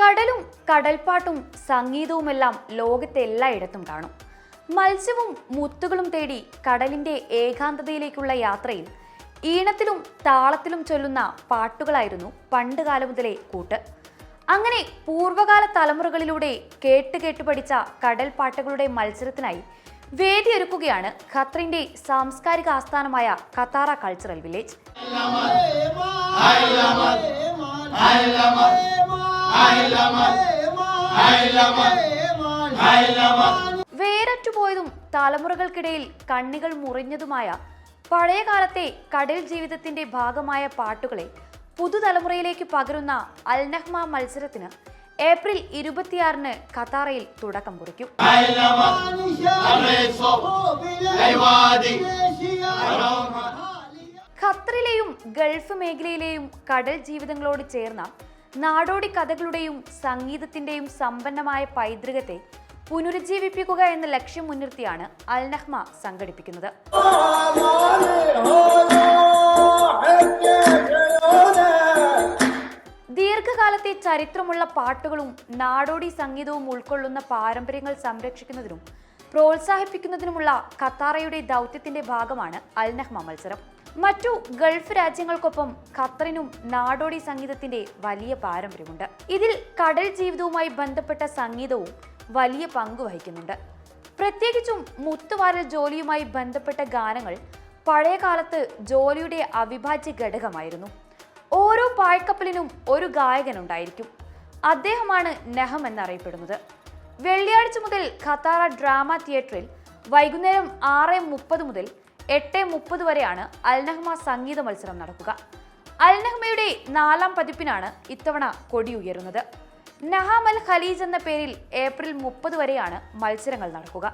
കടലും കടൽപ്പാട്ടും സംഗീതവുമെല്ലാം ലോകത്തെ എല്ലായിടത്തും കാണും. മത്സ്യവും മുത്തുകളും തേടി കടലിന്റെ ഏകാന്തതയിലേക്കുള്ള യാത്രയിൽ ഈണത്തിലും താളത്തിലും ചൊല്ലുന്ന പാട്ടുകളായിരുന്നു പണ്ട് കാലം മുതലേ കൂട്ട്. അങ്ങനെ പൂർവകാല തലമുറകളിലൂടെ കേട്ട് കേട്ട് പഠിച്ച കടൽ പാട്ടുകളുടെ മത്സരത്തിനായി വേദിയൊരുക്കുകയാണ് ഖത്തറിന്റെ സാംസ്കാരിക ആസ്ഥാനമായ ഖത്താറ കൾച്ചറൽ വില്ലേജ് വേരറ്റുപോയതും തലമുറകൾക്കിടയിൽ കണ്ണികൾ മുറിഞ്ഞതുമായ പഴയകാലത്തെ കടൽ ജീവിതത്തിന്റെ ഭാഗമായ പാട്ടുകളെ പുതുതലമുറയിലേക്ക് പകരുന്ന അൽനഹ്മ മത്സരത്തിന് ഏപ്രിൽ ഇരുപത്തിയാറിന് ഖത്താറയിൽ തുടക്കം കുറിക്കും. ഖത്തറിലെയും ഗൾഫ് മേഖലയിലെയും കടൽ ജീവിതങ്ങളോട് ചേർന്ന നാടോടി കഥകളുടെയും സംഗീതത്തിന്റെയും സമ്പന്നമായ പൈതൃകത്തെ പുനരുജ്ജീവിപ്പിക്കുക എന്ന ലക്ഷ്യം മുൻനിർത്തിയാണ് അൽ നഹ്മ സംഘടിപ്പിക്കുന്നത്. ദീർഘകാലത്തെ ചരിത്രമുള്ള പാട്ടുകളും നാടോടി സംഗീതവും ഉൾക്കൊള്ളുന്ന പാരമ്പര്യങ്ങൾ സംരക്ഷിക്കുന്നതിനും പ്രോത്സാഹിപ്പിക്കുന്നതിനുമുള്ള ഖത്താറയുടെ ദൗത്യത്തിന്റെ ഭാഗമാണ് അൽ നഹ്മ മത്സരം. മറ്റു ഗൾഫ് രാജ്യങ്ങൾക്കൊപ്പം ഖത്തറിനും നാടോടി സംഗീതത്തിന്റെ വലിയ പാരമ്പര്യമുണ്ട്. ഇതിൽ കടൽ ജീവിതവുമായി ബന്ധപ്പെട്ട സംഗീതവും വലിയ പങ്ക് വഹിക്കുന്നുണ്ട്. പ്രത്യേകിച്ചും മുത്തുവാരൽ ജോലിയുമായി ബന്ധപ്പെട്ട ഗാനങ്ങൾ പഴയ കാലത്ത് ജോലിയുടെ അവിഭാജ്യ ഘടകമായിരുന്നു. ഓരോ പായ്ക്കപ്പലിനും ഒരു ഗായകനുണ്ടായിരിക്കും അദ്ദേഹമാണ് നെഹം എന്നറിയപ്പെടുന്നത്. വെള്ളിയാഴ്ച മുതൽ ഖത്താറ ഡ്രാമ തിയേറ്ററിൽ വൈകുന്നേരം ആറ് മുപ്പത് മുതൽ എട്ട് മുപ്പത് വരെയാണ് അൽനഹ്മ സംഗീത മത്സരം നടക്കുക. അൽനഹ്മയുടെ നാലാം പതിപ്പിനാണ് ഇത്തവണ കൊടി ഉയരുന്നത്. അൽ ഖലീജ് എന്ന പേരിൽ ഏപ്രിൽ മുപ്പത് വരെയാണ് മത്സരങ്ങൾ നടക്കുക.